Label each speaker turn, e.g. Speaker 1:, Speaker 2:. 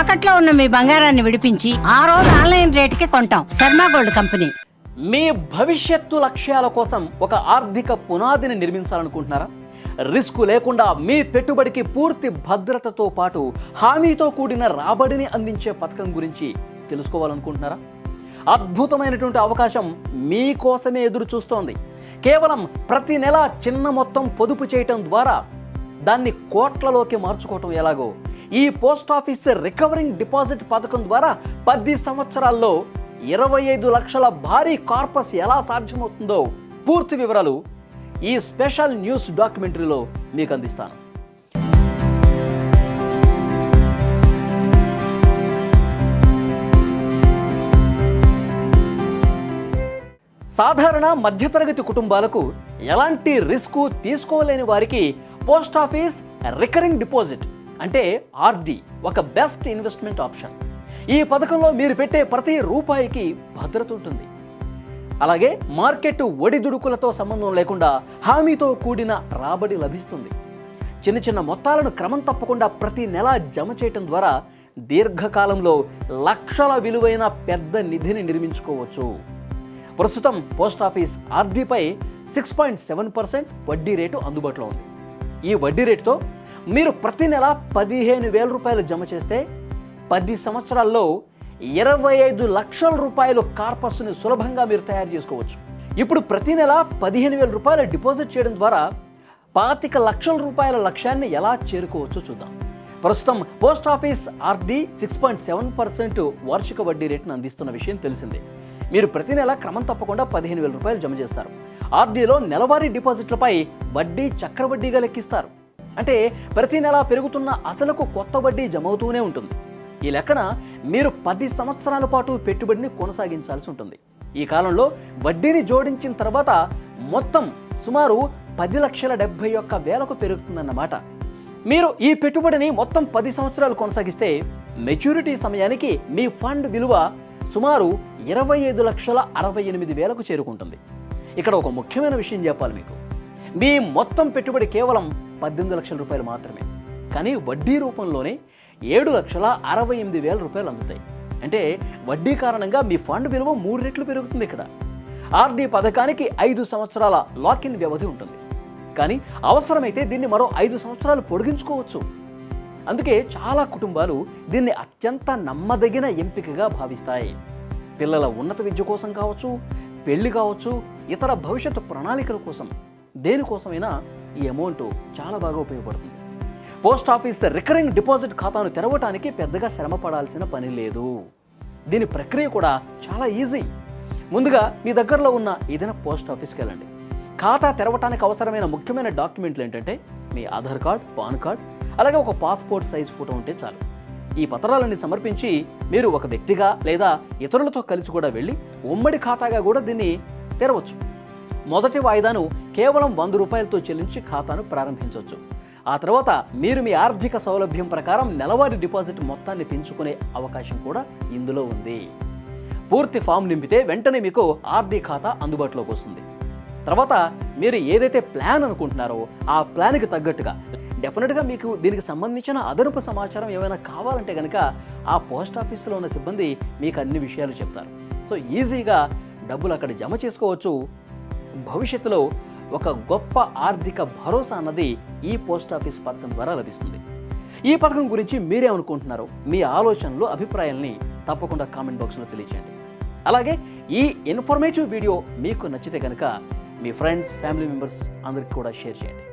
Speaker 1: తాకట్లో ఉన్న మీ బంగారాన్ని విడిపించి ఆ రోజు ఆన్లైన్ రేటుకి కొంటాం. Sharma gold company.
Speaker 2: మీ భవిష్యత్తు లక్ష్యాల కోసం ఒక ఆర్థిక పునాదిని నిర్మించాలనుకుంటున్నారా? రిస్క్ లేకుండా మీ పెట్టుబడికి పూర్తి భద్రతతో పాటు హామీతో కూడిన రాబడిని అందించే పథకం గురించి తెలుసుకోవాలనుకుంటున్నారా? అద్భుతమైనటువంటి అవకాశం మీకోసమే ఎదురు చూస్తోంది. కేవలం ప్రతి నెల చిన్న మొత్తం పొదుపు చేయటం ద్వారా దాన్ని కోట్లలోకి మార్చుకోవటం ఎలాగో ఈ పోస్ట్ ఆఫీస్ రికవరింగ్ డిపాజిట్ పథకం ద్వారా పది సంవత్సరాల్లో ఇరవై ఐదు లక్షల భారీ కార్పస్ ఎలా సాధ్యమవుతుందో పూర్తి వివరాలు ఈ స్పెషల్ న్యూస్ డాక్యుమెంటరీలో మీకు అందిస్తాను. సాధారణ మధ్యతరగతి కుటుంబాలకు ఎలాంటి రిస్క్ తీసుకోలేని వారికి పోస్ట్ ఆఫీస్ రికరింగ్ డిపాజిట్ అంటే ఆర్డి ఒక బెస్ట్ ఇన్వెస్ట్మెంట్ ఆప్షన్. ఈ పథకంలో మీరు పెట్టే ప్రతి రూపాయికి భద్రత ఉంటుంది. అలాగే మార్కెట్ ఒడిదుడుకులతో సంబంధం లేకుండా హామీతో కూడిన రాబడి లభిస్తుంది. చిన్న చిన్న మొత్తాలను క్రమం తప్పకుండా ప్రతి నెల జమ చేయటం ద్వారా దీర్ఘకాలంలో లక్షల విలువైన పెద్ద నిధిని నిర్మించుకోవచ్చు. ప్రస్తుతం పోస్ట్ ఆఫీస్ ఆర్డీపై సిక్స్ పాయింట్ సెవెన్ పర్సెంట్ వడ్డీ రేటు అందుబాటులో ఉంది. ఈ వడ్డీ రేటుతో మీరు ప్రతి నెల పదిహేను వేల రూపాయలు జమ చేస్తే పది సంవత్సరాల్లో ఇరవై ఐదు లక్షల రూపాయలు కార్పస్ని సులభంగా మీరు తయారు చేసుకోవచ్చు. ఇప్పుడు ప్రతి నెల పదిహేను వేల రూపాయలు డిపాజిట్ చేయడం ద్వారా పాతిక లక్షల రూపాయల లక్ష్యాన్ని ఎలా చేరుకోవచ్చో చూద్దాం. ప్రస్తుతం post office RD six point seven percent వార్షిక వడ్డీ రేటును అందిస్తున్న విషయం తెలిసిందే. మీరు ప్రతి నెల క్రమం తప్పకుండా పదిహేను వేల రూపాయలు జమ చేస్తారు. ఆర్డీలో నెలవారీ డిపాజిట్లపై వడ్డీ చక్రవడ్డీగా లెక్కిస్తారు. అంటే ప్రతి నెల పెరుగుతున్న అసలుకు కొత్త వడ్డీ జమవుతూనే ఉంటుంది. ఈ లెక్కన మీరు పది సంవత్సరాల పాటు పెట్టుబడిని కొనసాగించాల్సి ఉంటుంది. ఈ కాలంలో వడ్డీని జోడించిన తర్వాత మొత్తం సుమారు పది లక్షల డెబ్బై ఒక్క వేలకు పెరుగుతుందన్నమాట. మీరు ఈ పెట్టుబడిని మొత్తం పది సంవత్సరాలు కొనసాగిస్తే మెచ్యూరిటీ సమయానికి మీ ఫండ్ విలువ సుమారు ఇరవై ఐదు లక్షల అరవై ఎనిమిది వేలకు చేరుకుంటుంది. ఇక్కడ ఒక ముఖ్యమైన విషయం చెప్పాలి మీకు. మీ మొత్తం పెట్టుబడి కేవలం పద్దెనిమిది లక్షల రూపాయలు మాత్రమే. కానీ వడ్డీ రూపంలోనే ఏడు లక్షల అరవై ఎనిమిది వేల రూపాయలు అందుతాయి. అంటే వడ్డీ కారణంగా మీ ఫండ్ విలువ మూడు రెట్లు పెరుగుతుంది ఇక్కడ. ఆర్డీ పథకానికి ఐదు సంవత్సరాల లాకిన్ వ్యవధి ఉంటుంది. కానీ అవసరమైతే దీన్ని మరో ఐదు సంవత్సరాలు పొడిగించుకోవచ్చు. అందుకే చాలా కుటుంబాలు దీన్ని అత్యంత నమ్మదగిన ఎంపికగా భావిస్తాయి. పిల్లల ఉన్నత విద్య కోసం కావచ్చు పెళ్ళి కావచ్చు ఇతర భవిష్యత్తు ప్రణాళికల కోసం దేనికోసమైనా ఈ అమౌంట్ చాలా బాగా ఉపయోగపడుతుంది. పోస్ట్ ఆఫీస్ రికరింగ్ డిపాజిట్ ఖాతాను తెరవటానికి పెద్దగా శ్రమ పడాల్సిన పని లేదు. దీని ప్రక్రియ కూడా చాలా ఈజీ. ముందుగా మీ దగ్గరలో ఉన్న ఏదైనా పోస్ట్ ఆఫీస్కి వెళ్ళండి. ఖాతా తెరవటానికి అవసరమైన ముఖ్యమైన డాక్యుమెంట్లు ఏంటంటే మీ ఆధార్ కార్డ్ పాన్ కార్డ్ అలాగే ఒక పాస్పోర్ట్ సైజ్ ఫోటో ఉంటే చాలు. ఈ పత్రాలన్నీ సమర్పించి మీరు ఒక వ్యక్తిగా లేదా ఇతరులతో కలిసి కూడా వెళ్ళి ఉమ్మడి ఖాతాగా కూడా దీన్ని తెరవచ్చు. మొదటి వాయిదాను కేవలం వంద రూపాయలతో చెల్లించి ఖాతాను ప్రారంభించవచ్చు ఆ తర్వాత మీరు మీ ఆర్థిక సౌలభ్యం ప్రకారం నెలవారీ డిపాజిట్ మొత్తాన్ని పెంచుకునే అవకాశం కూడా ఇందులో ఉంది. పూర్తి ఫామ్ నింపితే వెంటనే మీకు ఆర్డీ ఖాతా అందుబాటులోకి వస్తుంది. తర్వాత మీరు ఏదైతే ప్లాన్ అనుకుంటున్నారో ఆ ప్లాన్కి తగ్గట్టుగా డెఫినెట్గా మీకు దీనికి సంబంధించిన అదనపు సమాచారం ఏమైనా కావాలంటే కనుక ఆ పోస్ట్ ఆఫీసులో ఉన్న సిబ్బంది మీకు అన్ని విషయాలు చెప్తారు. సో ఈజీగా డబ్బులు అక్కడ జమ చేసుకోవచ్చు. భవిష్యత్తులో ఒక గొప్ప ఆర్థిక భరోసా అన్నది ఈ పోస్ట్ ఆఫీస్ పథకం ద్వారా లభిస్తుంది. ఈ పథకం గురించి మీరేమనుకుంటున్నారు మీ ఆలోచనలు అభిప్రాయాల్ని తప్పకుండా కామెంట్ బాక్స్లో తెలియచేయండి. అలాగే ఈ ఇన్ఫర్మేటివ్ వీడియో మీకు నచ్చితే కనుక మీ ఫ్రెండ్స్ ఫ్యామిలీ మెంబర్స్ అందరికీ కూడా షేర్ చేయండి.